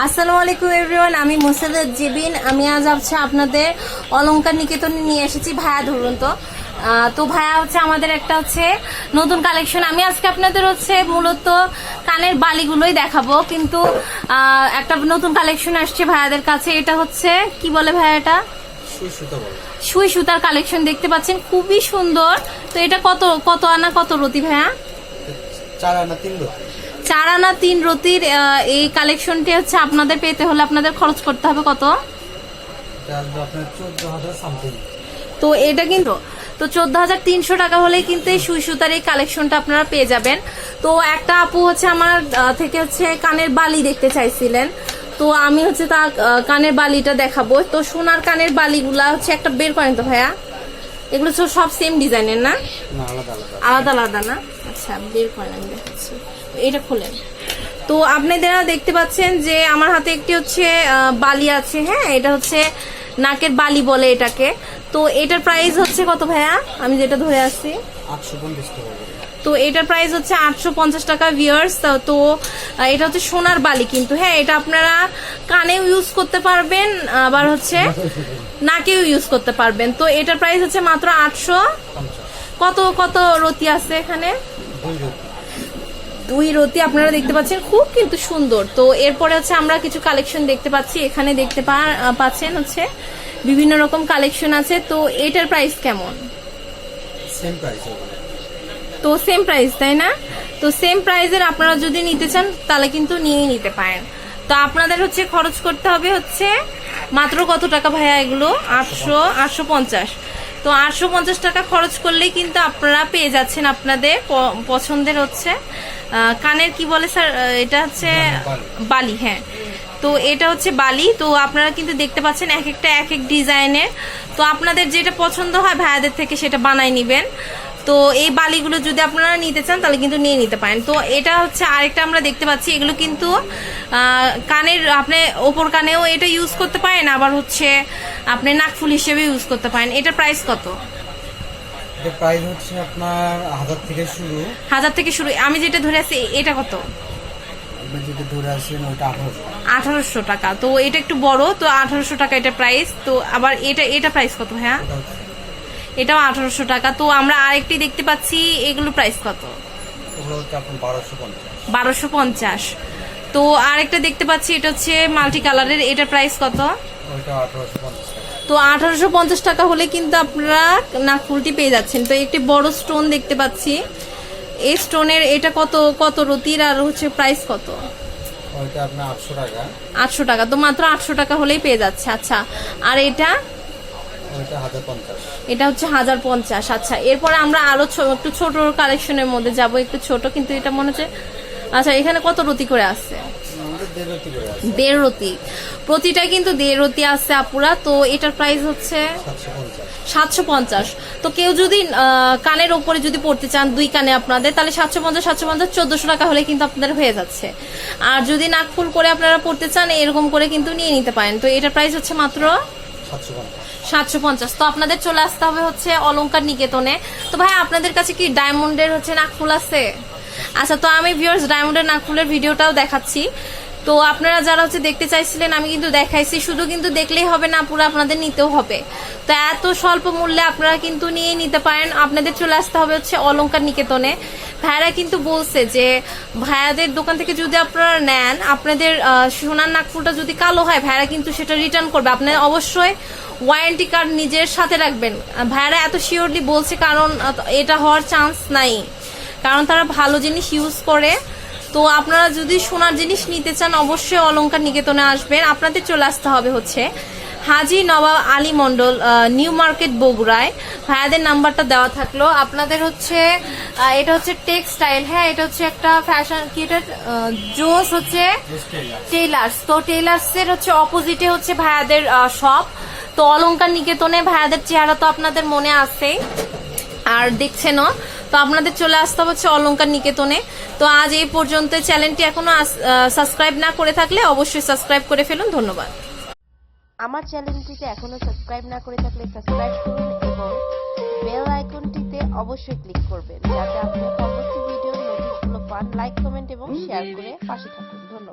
আসসালামু আলাইকুম এভরিওয়ান আমি মোসাদ্দাদ জেবিন। আমি আজ হচ্ছে আপনাদের অলংকার নিকেতনে নিয়ে এসেছি ভাইয়া ধরুন তো। তো ভাইয়া হচ্ছে আমাদের একটা হচ্ছে নতুন কালেকশন। আমি আজকে আপনাদের হচ্ছে মূলত কানের বালিগুলোই দেখাবো কিন্তু একটা নতুন কালেকশন আসছে ভাইয়াদের কাছে। এটা হচ্ছে কি বলে ভাইয়া এটা? সুই সুতো সুই সুতার কালেকশন দেখতে পাচ্ছেন খুবই সুন্দর। তো এটা কত কত আনা কত রতি ভাইয়া? চার আনা তিন রতির এই কালেকশনটি হচ্ছে আপনাদের পেতে হলে আপনাদের খরচ করতে হবে কত? তো এটা কিন্তু তো চোদ্দ হাজার তিনশো টাকা হলে কিন্তু এই সুই সুতার এই কালেকশনটা আপনারা পেয়ে যাবেন। তো একটা আপু হচ্ছে আমার থেকে হচ্ছে কানের বালি দেখতে চাইছিলেন। তো আমি হচ্ছে তা কানের বালিটা দেখাবো। তো সোনার কানের বালিগুলা হচ্ছে একটা বের করেন তো ভাইয়া। এগুলো সব সেম ডিজাইনের না? আলাদা আলাদা না? আচ্ছা বের করেন আমি দেখাচ্ছি। এটা খোলেন। তো আপনারা দেখতে পাচ্ছেন যে আমার হাতে একটি হচ্ছে বালি আছে হ্যাঁ? এটা হচ্ছে নাকের বালি বলে এটাকে। তো এটার প্রাইস হচ্ছে কত ভাইয়া? আমি যেটা ধরে করে তো এটার প্রাইস হচ্ছে আটশো পঞ্চাশ টাকা ভিউয়ার্স তো এটা হচ্ছে সোনার বালি কিন্তু হ্যাঁ? এটা আপনারা কানেও ইউজ করতে পারবেন আবার হচ্ছে নাকেও ইউজ করতে পারবেন। তো এটার প্রাইস হচ্ছে মাত্র আটশো কত কত রতি আছে এখানে? দুই রতি। আপনারা দেখতে পাচ্ছেন খুব কিন্তু সুন্দর। তো এরপরে হচ্ছে আমরা কিছু কালেকশন দেখতে পাচ্ছি। এখানে দেখতে পাচ্ছেন হচ্ছে বিভিন্ন রকম কালেকশন আছে। তো এটার প্রাইস কেমন? সেম প্রাইস তো সেম প্রাইস তাই না? তো সেম প্রাইসের আপনারা যদি নিতে চান তাহলে কিন্তু নিয়েই নিতে পারেন। তো আপনাদের হচ্ছে খরচ করতে হবে হচ্ছে মাত্র কত টাকা ভাইয়া এগুলো? আটশো আটশো পঞ্চাশ। তো আটশো পঞ্চাশ টাকা খরচ করলেই কিন্তু আপনারা পেয়ে যাচ্ছেন আপনাদের পছন্দের হচ্ছে। কানের কি বলে স্যার? এটা হচ্ছে বালি। বালি হ্যাঁ। তো এটা হচ্ছে বালি। তো আপনারা কিন্তু দেখতে পাচ্ছেন এক একটা এক এক ডিজাইনের। তো আপনাদের যেটা পছন্দ হয় ভাইয়াদের থেকে সেটা বানাই নিবেন। তো এই বালিগুলো যদি আপনারা নিতে চান তাহলে কিন্তু নিয়ে নিতে পারেন। তো এটা হচ্ছে আরেকটা আমরা দেখতে পাচ্ছি। এগুলো কিন্তু কানের আপনি ওপর কানেও এটা ইউজ করতে পারেন আবার হচ্ছে আপনি নাকফুল হিসেবে ইউজ করতে পারেন। এটার প্রাইস কত? এটা প্রাইস হচ্ছে আপনার হাজার থেকে শুরু। হাজার থেকে শুরু। আমি যেটা ধরে আছি এটা কত? আঠারোশো। টাকা। তো এটা একটু বড় তো আঠারোশো টাকা এটা প্রাইস তো আবার এটা এটা প্রাইস কত হ্যাঁ এটাও আঠারোশো টাকা। তো আমরা আরেকটি দেখতে পাচ্ছি এগুলো প্রাইস কত? বারোশো পঞ্চাশ। তো আরেকটা দেখতে পাচ্ছি এটা হচ্ছে মাল্টি কালারের এটার প্রাইস কত? তো আঠারোশো পঞ্চাশ টাকা হলে কিন্তু আপনারা নাকফুলটি পেয়ে যাচ্ছেন। তো একটি বড় স্টোন দেখতে পাচ্ছি। এই স্টোনের এটা কত কত রতির আর হচ্ছে প্রাইস কত? আটশো টাকা। আটশো টাকা। তো মাত্র আটশো টাকা হলেই পেয়ে যাচ্ছে। আচ্ছা আর এটা? এটা হচ্ছে হাজার পঞ্চাশ আচ্ছা। এরপরে আমরা আরও একটু ছোট কালেকশনের মধ্যে যাব একটু ছোট কিন্তু এটা মনে হচ্ছে আচ্ছা এখানে কত রতি করে আছে? আমাদের দেড় রতি করে আছে। দেড় রতি। প্রতিটা কিন্তু দেড় রতি আছে আপুরা। তো এটার প্রাইস হচ্ছে সাতশো পঞ্চাশ। তো কেউ যদি কানের ওপরে যদি পড়তে চান দুই কানে আপনাদের তাহলে সাতশো পঞ্চাশ সাতশো পঞ্চাশ চোদ্দশো টাকা হলে কিন্তু আপনাদের হয়ে যাচ্ছে। আর যদি নাকফুল করে আপনারা পড়তে চান এরকম করে কিন্তু নিয়ে নিতে পারেন। তো এটার প্রাইস হচ্ছে মাত্র সাতশো পঞ্চাশ। সাতশো পঞ্চাশ। তো আপনাদের চলে আসতে হবে হচ্ছে অলংকার নিকেতনে। তো ভাই, আপনাদের কাছে কি ডায়মন্ডের হচ্ছে নাকফুল আছে? আচ্ছা তো আমি ভিউয়ার্স ডায়মন্ডের নাকফুলের ভিডিওটাও দেখাচ্ছি। তো আপনারা যারা হচ্ছে দেখতে চাইছিলেন, আমি কিন্তু দেখাইছি। শুধু কিন্তু দেখলেই হবে না, পুরো আপনাদের নিতেও হবে। তো এত স্বল্প মূল্যে আপনারা কিন্তু নিয়ে নিতে পারেন। আপনাদের চলে আসতে হবে হচ্ছে অলংকার নিকেতনে। ভাইয়ারা কিন্তু বলছে যে, ভাইয়াদের দোকান থেকে যদি আপনারা নেন, আপনাদের সোনার নাকফুলটা যদি কালো হয় ভাইয়ারা কিন্তু সেটা রিটার্ন করবে। আপনার অবশ্যই ওয়ারেন্টি কার্ড নিজের সাথে রাখবেন। ভাইয়ারা এত শিওরলি বলছে কারণ এটা হওয়ার চান্স নাই। কারণ তারা ভালো জিনিস ইউজ করে। তো আপনারা যদি সোনার জিনিস নিতে চান অবশ্যই অলংকার নিকেতনে আসবেন। আপনাদের চলে আসতে হবে হচ্ছে হাজি নবাব আলী মন্ডল নিউ মার্কেট বগুড়ায়। ভাইয়াদের নাম্বারটা দেওয়া থাকল। আপনাদের হচ্ছে এটা হচ্ছে টেক্সটাইল হ্যাঁ এটা হচ্ছে একটা ফ্যাশন কি এটা? জোস হচ্ছে টেইলার্স তো টেইলার্স এর হচ্ছে অপোজিটে হচ্ছে ভাইয়াদের শপ তো অলঙ্কার নিকেতনে ভাইয়াদের চেহারা তো আপনাদের মনে আছেই আর দেখছেনও তো আপনাদের চলে আসতে হচ্ছে অলংকার নিকেতনে। তো আজ এই পর্যন্ত চ্যানেলটি এখনও সাবস্ক্রাইব না করে থাকলে অবশ্যই সাবস্ক্রাইব করে ফেলুন। ধন্যবাদ। আমার চ্যানেলটিতে এখনও সাবস্ক্রাইব না করে থাকলে সাবস্ক্রাইব করুন এবং বেল আইকনটিতে অবশ্যই ক্লিক করবেন, যাতে আপনি পরবর্তী ভিডিওর নোটিশগুলো পান। লাইক কমেন্ট এবং শেয়ার করে পাশে থাকুন। ধন্যবাদ।